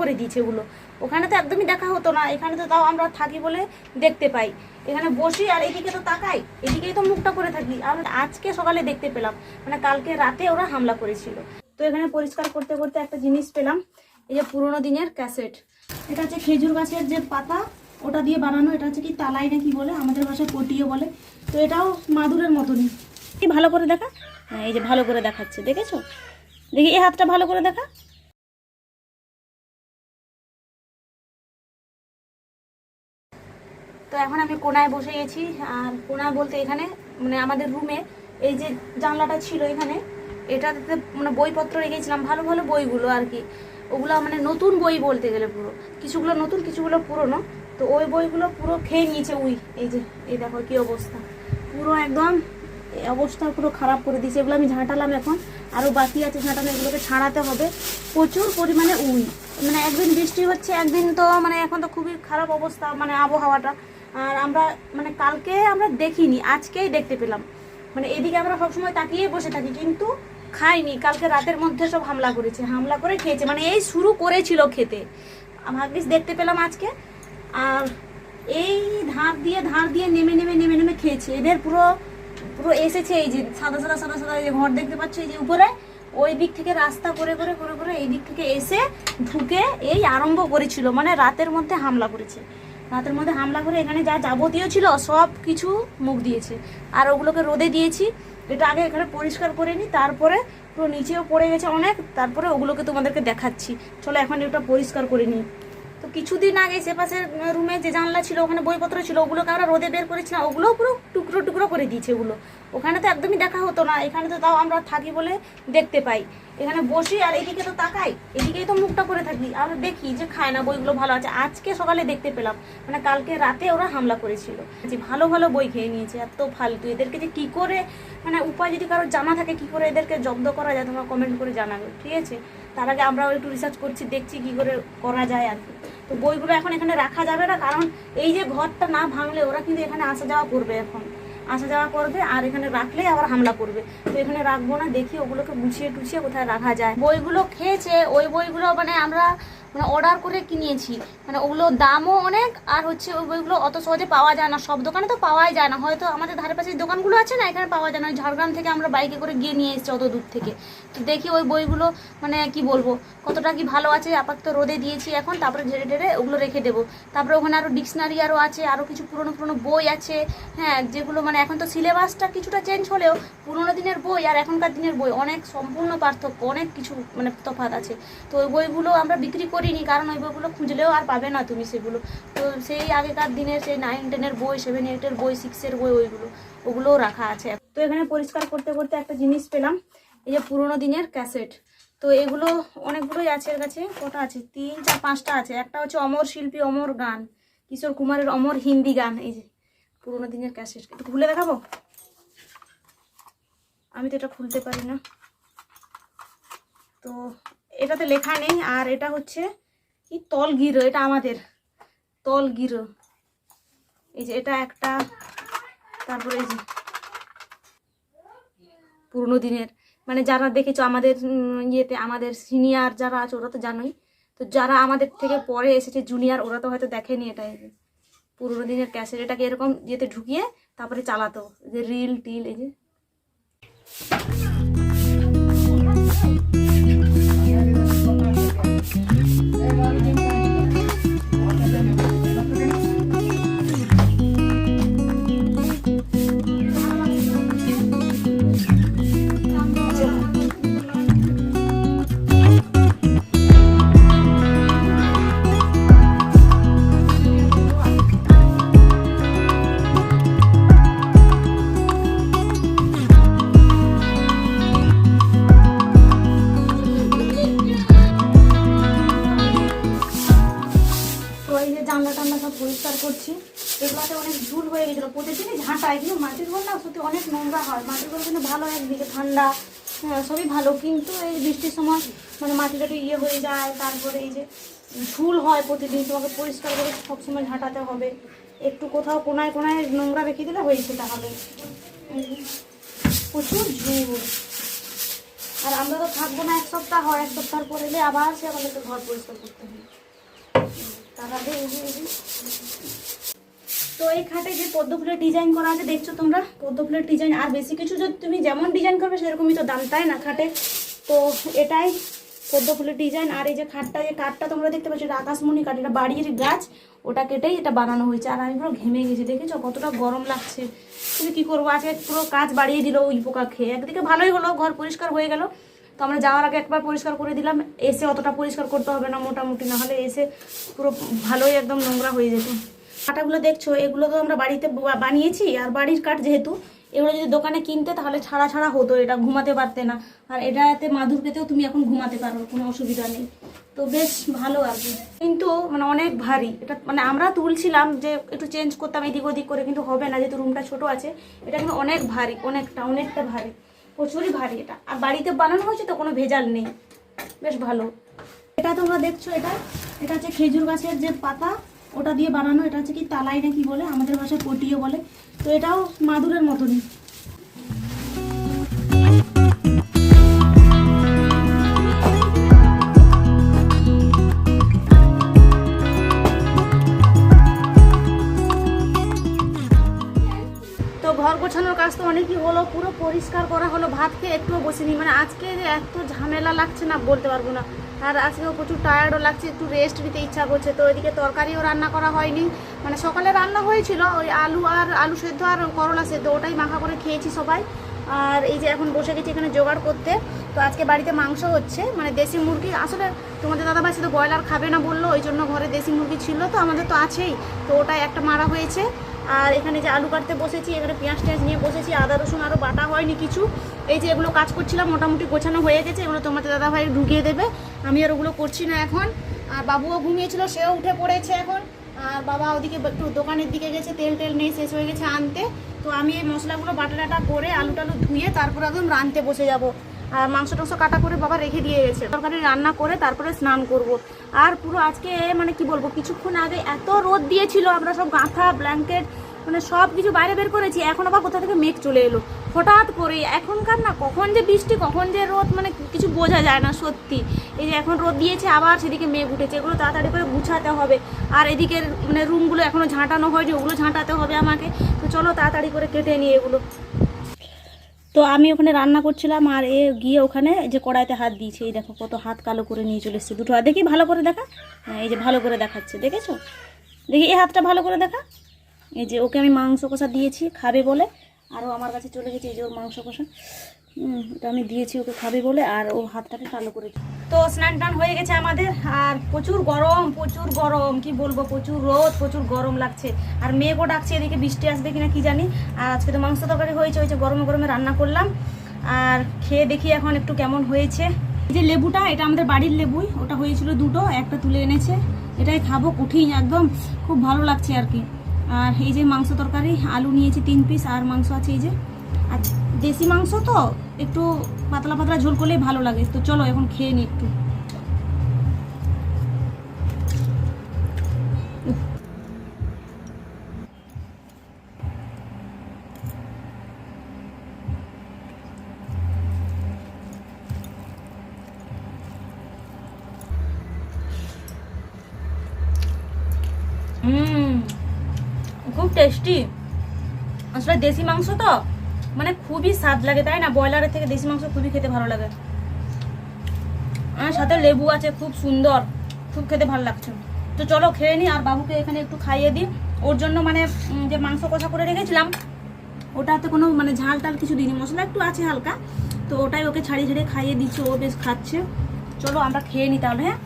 করে দিয়েছে এগুলো। ওখানে তো একদমই দেখা হতো না, এখানে তো তাও আমরা থাকি বলে দেখতে পাই। এখানে বসি আর এদিকে তো তাকাই, এদিকেই তো মুখটা করে থাকি। আর আজকে সকালে দেখতে পেলাম মানে কালকে রাতে ওরা হামলা করেছিল। তো এখানে পরিষ্কার করতে করতে একটা জিনিস পেলাম, এই যে পুরোনো দিনের ক্যাসেট। এটা হচ্ছে খেজুর গাছের যে পাতা, ওটা দিয়ে বানানো, এটা হচ্ছে কি তালাই না কি বলে, আমাদের ভাষায় পটিও বলে। তো এটাও মাদুরের মতনই। কি ভালো করে দেখা। হ্যাঁ এই যে ভালো করে দেখাচ্ছে, দেখেছ? দেখি, এই হাতটা ভালো করে দেখা। তো এখন আমি কোনায় বসে গেছি, আর কোনায় বলতে এখানে মানে আমাদের রুমে এই যে জানলাটা ছিল এখানে, এটাতে মানে বইপত্র রেখেছিলাম, ভালো ভালো বইগুলো আর কি। ওগুলো মানে নতুন বই বলতে গেলে পুরো, কিছুগুলো নতুন, কিছুগুলো পুরনো। তো ওই বইগুলো পুরো খেয়ে নিয়েছে, উই, এই যে, এই দেখো কি অবস্থা। পুরো একদম অবস্থা পুরো খারাপ করে দিয়েছে, এগুলো আমি ঝাঁটালাম এখন। আরও বাকি আছে ঝাঁটানো, এগুলোকে ছাড়াতে হবে। প্রচুর পরিমাণে উই মানে একদিন বৃষ্টি হচ্ছে, একদিন তো মানে এখন তো খুবই খারাপ অবস্থা মানে আবহাওয়াটা। আর আমরা মানে কালকে আমরা দেখিনি, আজকেই দেখতে পেলাম। মানে এদিকে আমরা সবসময় তাকিয়ে বসে থাকি, কিন্তু খাইনি। কালকে রাতের মধ্যে সব হামলা করেছে, হামলা করে খেয়েছে। মানে এই শুরু করেছিল খেতে। ভাগ্যিস দেখতে পেলাম আজকে। আর এই ধার দিয়ে ধার দিয়ে নেমে নেমে নেমে নেমে খেয়েছে। এদের পুরো পুরো এসেছে এই যে সাদা সাদা সাদা সাদা যে ঘর দেখতে পাচ্ছ, এই যে উপরে। ওই দিক থেকে রাস্তা করে করে করে করে এই দিক থেকে এসে ঢুকে এই আরম্ভ করেছিল। মানে রাতের মধ্যে হামলা করেছে। রাতের মধ্যে হামলা করে এখানে যা যাবতীয় ছিল, সব কিছু মুখ দিয়েছে। আর ওগুলোকে রোদে দিয়েছি। এটা আগে এখানে পরিষ্কার করে নিই তারপরে পুরো নিচেও পড়ে গেছে অনেক, তারপরে ওগুলোকে তোমাদেরকে দেখাচ্ছি। চলো এখন এটা পরিষ্কার করে নিই। তো কিছুদিন আগে সে পাশের রুমে যে জানলা ছিল, ওখানে বইপত্র ছিল, ওগুলোকে আমরা রোদে বের করেছিলাম, ওগুলোও পুরো টুকরো টুকরো করে দিয়েছে ওগুলো ওখানে তো একদমই দেখা হতো না, এখানে তো তাও আমরা থাকি বলে দেখতে পাই। এখানে বসি আর এদিকে তো তাকাই, এদিকেই তো মুখটা করে থাকি, আর দেখি যে খায় না বইগুলো ভালো আছে। আজকে সকালে দেখতে পেলাম মানে কালকে রাতে ওরা হামলা করেছিল। যে ভালো ভালো বই খেয়ে নিয়েছে, এত ফালতু, এদেরকে যে কী করে মানে উপায় যদি কারও জানা থাকে, কি করে এদেরকে জব্দ করা যায়, তোমরা কমেন্ট করে জানাবে, ঠিক আছে? তার আগে আমরাও একটু রিসার্চ করছি, দেখছি কি করে করা যায় আর কি। তো বইগুলো এখন এখানে রাখা যাবে না, কারণ এই যে ঘরটা না ভাঙলে ওরা কিন্তু এখানে আসা যাওয়া করবে এখন। আসা যাওয়া করবে, আর এখানে রাখলে আবার হামলা করবে। তো এখানে রাখব না, দেখি ওগুলোকে গুছিয়ে টুছিয়ে কোথায় রাখা যায়। বইগুলো খেয়েছে, ওই বইগুলো মানে আমরা মানে অর্ডার করে কিনিয়েছি মানে ওগুলো দামও অনেক, আর হচ্ছে ওই বইগুলো অত সহজে পাওয়া যায় না। সব দোকানে তো পাওয়াই যায় না। হয়তো আমাদের ধারে পাশে দোকানগুলো আছে না, এখানে পাওয়া যায় না। ঝাড়গ্রাম থেকে আমরা বাইকে করে গিয়ে নিয়ে এসেছি অত দূর থেকে। তো দেখি ওই বইগুলো মানে কি বলব, কতটা কি ভালো আছে। আপাতত রোদে দিয়েছি এখন, তারপরে ঝেড়ে ঢেড়ে ওগুলো রেখে দেবো। তারপরে ওখানে আরও ডিকশনারি আরও আছে আরও কিছু পুরনো পুরনো বই আছে। হ্যাঁ যেগুলো মানে এখন তো সিলেবাসটা কিছুটা চেঞ্জ হলেও পুরোনো দিনের বই আর এখনকার দিনের বই অনেক সম্পূর্ণ পার্থক্য, অনেক কিছু মানে তফাৎ আছে। তো ওই বইগুলো আমরা বিক্রি করিনি, কারণ ওই বইগুলো খুঁজলেও আর পাবে না তুমি সেগুলো। তো সেই আগেকার দিনের সেই নাইন টেনের বই সেভেন এইটের বই সিক্সের বই ওইগুলো, ওগুলোও রাখা আছে। তো এখানে পরিষ্কার করতে করতে একটা জিনিস পেলাম, এই যে পুরোনো দিনের ক্যাসেট তো এগুলো অনেকগুলোই আছে এর কাছে, কটা আছে? তিন, চার, পাঁচটা আছে। একটা হচ্ছে অমর শিল্পী অমর গান, কিশোর কুমারের অমর হিন্দি গান, এই যে। পুরোনো দিনের ক্যাসেট একটু খুলে দেখাবো? আমি তো এটা খুলতে পারি না। তো এটাতে লেখা নেই, আর এটা হচ্ছে কি তল গিরো এটা আমাদের। তল গিরো এই যে এটা একটা, তারপরে এই যে পুরোনো দিনের। মানে যারা দেখেছ আমাদের ইয়েতে, আমাদের সিনিয়র যারা আছে, ওরা তো জানোই। তো যারা আমাদের থেকে পরে এসেছে জুনিয়র ওরা তো হয়তো দেখেনি এটা। এই যে পুরোনো দিনের ক্যাসেট এটাকে এরকম যেতে ঢুকিয়ে তারপরে চালাতো। যে রিল টিল এই যে। সত্যি অনেক নোংরা হয় ঘর কিন্তু ভালো একদিকে ঠান্ডা হ্যাঁ সবই ভালো। কিন্তু এই বৃষ্টির সময় মানে মাটিটা একটু ইয়ে হয়ে যায় তারপরে এই যে ঝুল হয় প্রতিদিন তোমাকে পরিষ্কার করে সবসময় ঝাঁটাতে হবে। একটু কোথাও কোনায় কোনায় নোংরা রেখে দিলে হয়েছে তাহলে। প্রচুর ঝুল। আর আমরা তো থাকব না এক সপ্তাহ হয় এক সপ্তাহ পরে এলে আবার সে আমাদেরকে ঘর পরিষ্কার করতে হবে। এই যে, এই যে। তো এই খাটে যে পদ্ম ফুলের ডিজাইন করা আছে, দেখছ তোমরা? পদ্ম ফুলের ডিজাইন আর বেশি কিছু যদি তুমি যেমন ডিজাইন করবে, সেরকমই তো দাম, তাই না খাটে? তো এটাই পদ্ম ফুলের ডিজাইন আর এই যে খাটটা যে কাঠটা তোমরা দেখতে পাচ্ছ, এটা আকাশমণি কাঠ, এটা বাড়ির গাছ, ওটা কেটেই এটা বানানো হয়েছে, আর আমি পুরো ঘেমে গেছি, দেখেছ? কতটা গরম লাগছে। তুমি কী করব? আজকে পুরো কাজ বাড়িয়ে দিল ওই পোকা খেয়ে। একদিকে ভালোই হলো, ঘর পরিষ্কার হয়ে গেল। তো আমরা যাওয়ার আগে একবার পরিষ্কার করে দিলাম, এসে অতটা পরিষ্কার করতে হবে না, মোটামুটি না হলে এসে পুরো ভালোই একদম নোংরা হয়ে যেত। কাঁটাগুলো দেখছ, এগুলো তো আমরা বাড়িতে বানিয়েছি, আর বাড়ির কাঠ যেহেতু, এগুলো যদি দোকানে কিনতে তাহলে ছাড়া ছাড়া হতো, এটা ঘুমাতে পারতে না। আর এটাতে মাদুর পেতেও তুমি এখন ঘুমাতে পারো, কোনো অসুবিধা নেই। তো বেশ ভালো আর কিন্তু মানে অনেক ভারী, এটা মানে আমরা তুলছিলাম যে একটু চেঞ্জ করতাম এদিক ওদিক করে, কিন্তু হবে না, যেহেতু রুমটা ছোট আছে, এটা কিন্তু অনেক ভারী, অনেকটা অনেকটা ভারী, প্রচুরই ভারী এটা। আর বাড়িতে বানানো হয়েছে তো কোনো ভেজাল নেই, বেশ ভালো। এটা তোমরা দেখছ, এটা এটা হচ্ছে খেজুর গাছের যে পাতা ওটা দিয়ে বানানো, এটা হচ্ছে কি তালাই না কি বলে, আমাদের ভাষায় পটিও বলে। তো এটাও মাদুরের মতনই। ঘর গোছানোর কাজ তো অনেকই হলো, পুরো পরিষ্কার করা হলো, ভাত খেয়ে একটুও বসিনি। মানে আজকে যে এত ঝামেলা লাগছে না বলতে পারব না। আর আজকেও প্রচুর টায়ার্ডও লাগছে, একটু রেস্ট নিতে ইচ্ছা করছে। তো এদিকে তরকারিও রান্না করা হয়নি। মানে সকালে রান্না হয়েছিল, ওই আলু আর আলু সেদ্ধ আর করলা সেদ্ধ, ওটাই মাখা করে খেয়েছি সবাই। আর এই যে এখন বসে গেছি এখানে জোগাড় করতে। তো আজকে বাড়িতে মাংস হচ্ছে মানে দেশি মুরগি। আসলে তোমাদের দাদাভাই শুধু ব্রয়লার খাবে না বলল, ওই জন্য ঘরে দেশি মুরগি ছিল তো, আমাদের তো আছেই। তো ওটাই একটা মারা হয়েছে। আর এখানে যে আলু কাটতে বসেছি এখানে পেঁয়াজ টেঁয়াজ নিয়ে বসেছি, আদা, রসুন আরও বাটা হয়নি কিছু। এই যে এগুলো কাজ করছিলাম, মোটামুটি গোছানো হয়ে গেছে, এগুলো তোমাদের দাদাভাই ঢুকিয়ে দেবে। আমি আর ওগুলো করছি না এখন। আর বাবুও ঘুমিয়েছিল, সেও উঠে পড়েছে এখন। আর বাবা ওদিকে একটু দোকানের দিকে গেছে, তেল টেল নেই শেষ হয়ে গেছে আনতে। তো আমি এই মশলাগুলো বাটা টাটা করে আলু টালু ধুয়ে তারপর একদম রানতে বসে যাব। মাংস টাংস কাটা করে বাবা রেখে দিয়ে গেছে। তরকারি রান্না করে তারপরে স্নান করব। আর পুরো আজকে মানে কি বলব, কিছুক্ষণ আগে এত রোদ দিয়েছিল, আমরা সব গাঁথা, ব্ল্যাঙ্কেট মানে সব কিছু বাইরে বের করেছি। এখন আবার কোথা থেকে মেঘ চলে এলো? হঠাৎ করে এখনকার না কখন যে বৃষ্টি, কখন যে রোদ মানে কিছু বোঝা যায় না সত্যি। এই যে এখন রোদ দিয়েছে, আবার সেদিকে মেঘ উঠেছে। এগুলো তাড়াতাড়ি করে গুছাতে হবে। আর এদিকের মানে রুমগুলো এখনও ঝাঁটানো হয় যে ওগুলো ঝাঁটাতে হবে আমাকে। তো চলো তাড়াতাড়ি করে কেটে নিই এগুলো। তো আমি ওখানে রান্না করছিলাম আর এ গিয়ে ওখানে যে কড়াইতে হাত দিয়েছে, এই দেখো কত হাত কালো করে নিয়ে চলে এসছে দুটো হাত। দেখি ভালো করে দেখা? হ্যাঁ এই যে ভালো করে দেখাচ্ছে, দেখেছ? দেখি এই হাতটা ভালো করে দেখা? এই যে ওকে আমি মাংস কষা দিয়েছি, খাবে বলে। আরও আমার কাছে চলে গেছে, এই যে ওর মাংস কষা। এটা আমি দিয়েছি, ওকে খাবে বলে, আর ও হাতটাকে কালো করেছে তো স্নান টান হয়ে গেছে আমাদের, আর প্রচুর গরম প্রচুর গরম, কি বলব, প্রচুর রোদ, প্রচুর গরম লাগছে। আর মেঘও ডাকছে, এদিকে বৃষ্টি আসবে কিনা কি জানি। আর আজকে তো মাংস তরকারি হয়েছে ওই যে গরমে গরমে রান্না করলাম। আর খেয়ে দেখি এখন একটু কেমন হয়েছে। এই যে লেবুটা, এটা আমাদের বাড়ির লেবুই, ওটা হয়েছিল দুটো, একটা তুলে এনেছে। এটাই খাব কঠিন একদম, খুব ভালো লাগছে আর কি। আর এই যে মাংস তরকারি, আলু নিয়েছি তিন পিস, আর মাংস আছে এই যে। আর দেশি মাংস তো, একটু পাতলা পাতলা ঝোল করলেই ভালো লাগে তো চলো এখন খেয়ে নি একটু। খুব টেস্টি আসলে দেশি মাংস তো মানে খুবই স্বাদ লাগে, তাই না? ব্রয়লারের থেকে দেশি মাংস খুবই খেতে ভালো লাগে। সাথে লেবু আছে, খুব সুন্দর। খুব খেতে ভালো লাগছে। তো চলো খেয়ে নিই আর বাবুকে এখানে একটু খাইয়ে দিই। ওর জন্য মানে যে মাংস কষা করে রেখেছিলাম, ওটাতে কোনো মানে ঝাল টাল কিছু দিইনি। মশলা একটু আছে হালকা, তো ওটাই ওকে ছাড়িয়ে ছাড়িয়ে খাইয়ে দিচ্ছে, ও বেশ খাচ্ছে। চলো আমরা খেয়ে নিই তাহলে হ্যাঁ?